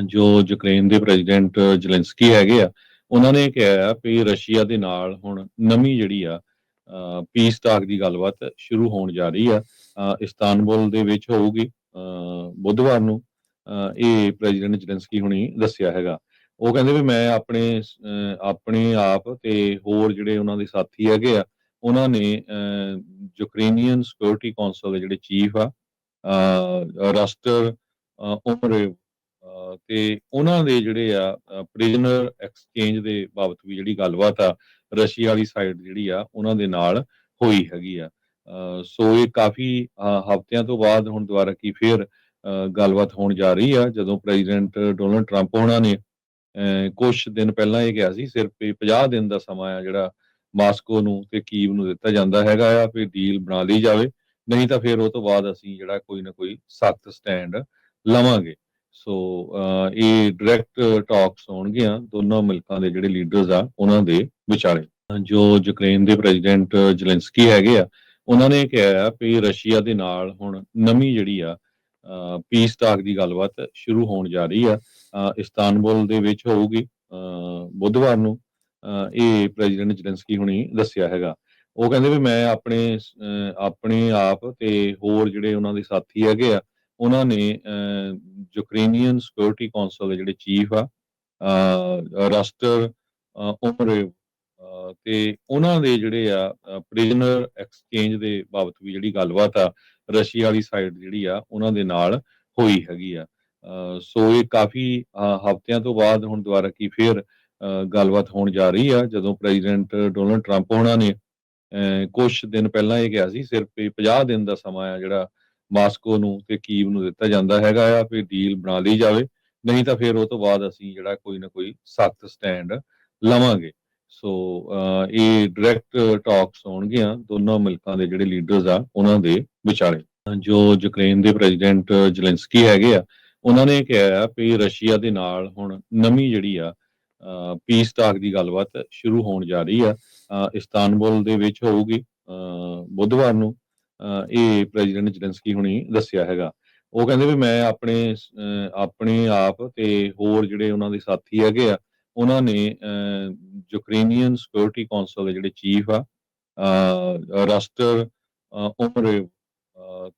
ਜੋ ਯੂਕਰੇਨ ਦੇ president Zelensky ਹੈਗੇ ਆ ਉਹਨਾਂ ਨੇ ਕਿਹਾ ਆ ਵੀ ਰਸ਼ੀਆ ਦੇ ਨਾਲ ਹੁਣ ਨਵੀਂ ਜਿਹੜੀ ਆ ਪੀਸ ਟਾਕ ਦੀ ਗੱਲਬਾਤ ਸ਼ੁਰੂ ਹੋਣ ਜਾ ਰਹੀ ਆ। ਇਸਤਾਨਬੁਲ ਦੇ ਵਿੱਚ ਹੋਊਗੀ ਬੁੱਧਵਾਰ ਨੂੰ ਇਹ ਪ੍ਰੈਜ਼ੀਡੈਂਟ ਜ਼ੈਲੈਂਸਕੀ ਹੁਣੀ ਦੱਸਿਆ ਹੈਗਾ। ਉਹ ਕਹਿੰਦੇ ਵੀ ਮੈਂ ਆਪਣੇ ਆਪਣੇ ਆਪ ਤੇ ਹੋਰ ਜਿਹੜੇ ਉਹਨਾਂ ਦੇ ਸਾਥੀ ਹੈਗੇ ਆ ਉਹਨਾਂ ਨੇ ਯੂਕਰੇਨੀਅਨ ਸਿਕਿਉਰਿਟੀ ਕਾਉਂਸਲ ਦੇ ਜਿਹੜੇ ਚੀਫ ਆ ਅ, ਰਾਸਟਰ ਅ, ਤੇ ਉਹਨਾਂ ਦੇ ਜਿਹੜੇ ਆ ਪ੍ਰਿਜ਼ਨਰ ਐਕਸਚੇਂਜ ਦੇ ਬਾਬਤ ਵੀ ਜਿਹੜੀ ਗੱਲਬਾਤ ਆ, ਰਸ਼ੀਆ ਵਾਲੀ ਸਾਈਡ ਜਿਹੜੀ ਆ, ਉਹਨਾਂ ਦੇ ਨਾਲ ਹੋਈ ਹੈਗੀ ਆ। ਸੋ ਇਹ ਕਾਫੀ ਹਫ਼ਤਿਆਂ ਤੋਂ ਬਾਅਦ ਹੁਣ ਦੁਬਾਰਾ ਕੀ ਫੇਰ ਗੱਲਬਾਤ ਹੋਣ ਜਾ ਰਹੀ ਆ, ਜਦੋਂ ਪ੍ਰੈਜ਼ੀਡੈਂਟ ਡੋਨਲਡ ਟਰੰਪ ਉਹਨਾਂ ਨੇ ਕੁਝ ਦਿਨ ਪਹਿਲਾਂ ਇਹ ਕਿਹਾ ਸੀ, ਸਿਰਫ ਇਹ 50 ਦਿਨ ਦਾ ਸਮਾਂ ਆ ਜਿਹੜਾ ਮਾਸਕੋ ਨੂੰ ਤੇ ਕੀਵ ਨੂੰ ਦਿੱਤਾ ਜਾਂਦਾ ਹੈਗਾ ਆ, ਵੀ ਡੀਲ ਬਣਾ ਲਈ ਜਾਵੇ। ਨਹੀਂ ਤਾਂ ਫਿਰ ਉਹ ਤੋਂ ਬਾਅਦ ਅਸੀਂ ਜਿਹੜਾ ਕੋਈ ਨਾ ਕੋਈ ਸਖਤ ਸਟੈਂਡ ਲਵਾਂਗੇ। ਸੋ ਇਹ ਡਾਇਰੈਕਟ ਟਾਕਸ ਹੋਣਗੀਆਂ ਦੋਨਾਂ ਮੁਲਕਾਂ ਦੇ ਜਿਹੜੇ ਲੀਡਰਸ ਆ ਉਹਨਾਂ ਦੇ ਵਿਚਾਲੇ। ਜੋ ਯੂਕਰੇਨ ਦੇ ਪ੍ਰੈਜ਼ੀਡੈਂਟ ਜ਼ੈਲੈਂਸਕੀ ਹੈਗੇ ਆ ਉਹਨਾਂ ਨੇ ਕਿਹਾ ਆ ਰਸ਼ੀਆ ਦੇ ਨਾਲ ਹੁਣ ਨਵੀਂ ਜਿਹੜੀ ਆ ਪੀਸ ਟਾਕ ਦੀ ਗੱਲਬਾਤ ਸ਼ੁਰੂ ਹੋਣ ਜਾ ਰਹੀ ਆ। ਇਸਤਾਨਬੁਲ ਦੇ ਵਿੱਚ ਹੋਊਗੀ ਅ, ਬੁੱਧਵਾਰ ਨੂੰ ਅ, ਇਹ ਪ੍ਰੈਜ਼ੀਡੈਂਟ ਜ਼ੈਲੈਂਸਕੀ ਹੁਣੀ ਦੱਸਿਆ ਹੈਗਾ। ਉਹ ਕਹਿੰਦੇ ਵੀ ਮੈਂ ਆਪਣੇ ਅ, ਆਪਣੇ ਆਪ ਤੇ ਹੋਰ ਜਿਹੜੇ ਉਹਨਾਂ ਦੇ ਸਾਥੀ ਹੈਗੇ ਆ ਉਹਨਾਂ ਨੇ ਯੂਕਰੇਨੀਅਨ ਸਿਕਿਉਰਿਟੀ ਕਾਉਂਸਲ ਦੇ ਜਿਹੜੇ ਚੀਫ ਆ ਅ, ਉਮਰੇਵ ਤੇ ਉਹਨਾਂ ਦੇ ਜਿਹੜੇ ਆ ਪ੍ਰਿਜ਼ਨਰ ਐਕਸਚੇਂਜ ਦੇ ਬਾਬਤ ਵੀ ਜਿਹੜੀ ਗੱਲਬਾਤ ਆ ਰਸ਼ੀਆ ਵਾਲੀ ਸਾਈਡ ਜਿਹੜੀ ਆ ਉਹਨਾਂ ਦੇ ਨਾਲ ਹੋਈ ਹੈਗੀ ਆ। ਸੋ ਇਹ ਕਾਫੀ ਹਫ਼ਤਿਆਂ ਤੋਂ ਬਾਅਦ ਹੁਣ ਦੁਬਾਰਾ ਕੀ ਫੇਰ ਅ, ਗੱਲਬਾਤ ਹੋਣ ਜਾ ਰਹੀ ਆ ਜਦੋਂ ਪ੍ਰੈਜ਼ੀਡੈਂਟ ਡੋਨਲਡ ਟਰੰਪ ਉਹਨਾਂ ਨੇ। ਕੁਝ ਦਿਨ ਪਹਿਲਾਂ ਇਹ ਕਿਹਾ ਸੀ ਸਿਰਫ ਇਹ 50 ਦਿਨ ਦਾ ਸਮਾਂ ਆ ਜਿਹੜਾ ਮਾਸਕੋ ਨੂੰ ਤੇ ਕੀਵ ਨੂੰ ਦਿੱਤਾ ਜਾਂਦਾ ਹੈਗਾ ਆ ਵੀ ਡੀਲ ਬਣਾ ਲਈ ਜਾਵੇ, ਨਹੀਂ ਤਾਂ ਫਿਰ ਉਹ ਤੋਂ ਬਾਅਦ ਅਸੀਂ ਜਿਹੜਾ ਕੋਈ ਨਾ ਕੋਈ ਸਖਤ ਸਟੈਂਡ ਲਵਾਂਗੇ। ਸੋ ਇਹ ਡਾਇਰੈਕਟ ਟਾਕਸ ਹੋਣਗੀਆਂ ਦੋਨੋਂ ਮੁਲਕਾਂ ਦੇ ਜਿਹੜੇ ਲੀਡਰਸ ਆ, ਉਹਨਾਂ ਦੇ ਵਿਚਾਲੇ। ਜੋ ਯੂਕਰੇਨ ਦੇ ਪ੍ਰੈਜ਼ੀਡੈਂਟ ਜ਼ੈਲੈਂਸਕੀ ਹੈਗੇ ਆ, ਉਹਨਾਂ ਨੇ ਕਿਹਾ ਆ ਵੀ ਰਸ਼ੀਆ ਦੇ ਨਾਲ ਹੁਣ ਨਵੀਂ ਜਿਹੜੀ ਆ ਪੀਸ ਟਾਕ ਦੀ ਗੱਲਬਾਤ ਸ਼ੁਰੂ ਹੋਣ ਜਾ ਰਹੀ ਆ। ਇਸਤਾਨਬੁਲ ਦੇ ਵਿੱਚ ਹੋਊਗੀ ਬੁੱਧਵਾਰ ਨੂੰ। ਇਹ ਪ੍ਰੈਜ਼ੀਡੈਂਟ ਜ਼ੈਲੈਂਸਕੀ ਹੁਣੀ ਦੱਸਿਆ ਹੈਗਾ। ਉਹ ਕਹਿੰਦੇ ਵੀ ਮੈਂ ਆਪਣੇ ਆਪਣੇ ਆਪ ਤੇ ਹੋਰ ਜਿਹੜੇ ਉਹਨਾਂ ਦੇ ਸਾਥੀ ਹੈਗੇ ਆ ਉਹਨਾਂ ਨੇ ਯੂਕਰੇਨੀਅਨ ਸਿਕਿਉਰਿਟੀ ਕਾਉਂਸਲ ਦੇ ਜਿਹੜੇ ਚੀਫ ਆ ਅ, ਰਾਸਟਰ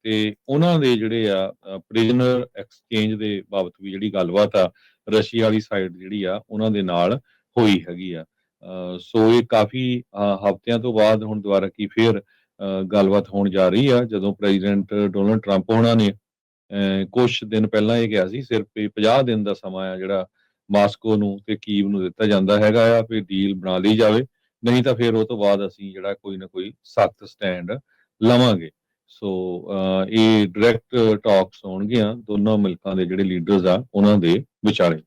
ਤੇ ਉਹਨਾਂ ਦੇ ਜਿਹੜੇ ਆ ਪ੍ਰਿਜ਼ਨਰ ਐਕਸਚੇਂਜ ਦੇ ਬਾਬਤ ਵੀ ਜਿਹੜੀ ਗੱਲਬਾਤ ਆ ਰਸ਼ੀਆ ਵਾਲੀ ਸਾਈਡ ਜਿਹੜੀ ਆ ਉਹਨਾਂ ਦੇ ਨਾਲ ਹੋਈ ਹੈਗੀ ਆ। ਸੋ ਇਹ ਕਾਫੀ ਹਫ਼ਤਿਆਂ ਤੋਂ ਬਾਅਦ ਹੁਣ ਦੁਬਾਰਾ ਕੀ ਫੇਰ ਗੱਲਬਾਤ ਹੋਣ ਜਾ ਰਹੀ ਆ ਜਦੋਂ ਪ੍ਰੈਜ਼ੀਡੈਂਟ ਡੋਨਲਡ ਟਰੰਪ ਉਹਨਾਂ ਨੇ। ਕੁਝ ਦਿਨ ਪਹਿਲਾਂ ਇਹ ਕਿਹਾ ਸੀ ਸਿਰਫ ਇਹ 50 ਦਿਨ ਦਾ ਸਮਾਂ ਆ ਜਿਹੜਾ ਮਾਸਕੋ ਨੂੰ ਤੇ ਕੀਵ ਨੂੰ ਦਿੱਤਾ ਜਾਂਦਾ ਹੈਗਾ ਆ ਵੀ ਡੀਲ ਬਣਾ ਲਈ ਜਾਵੇ। ਨਹੀਂ ਤਾਂ ਫਿਰ ਉਹ ਤੋਂ ਬਾਅਦ ਅਸੀਂ ਜਿਹੜਾ ਕੋਈ ਨਾ ਕੋਈ ਸਖਤ ਸਟੈਂਡ ਲਵਾਂਗੇ। ਸੋ ਅ, ਇਹ ਡਾਇਰੈਕਟ ਟਾਕਸ ਹੋਣਗੀਆਂ ਦੋਨਾਂ ਮੁਲਕਾਂ ਦੇ ਜਿਹੜੇ ਲੀਡਰਸ ਆ ਉਹਨਾਂ ਦੇ ਵਿਚਾਲੇ।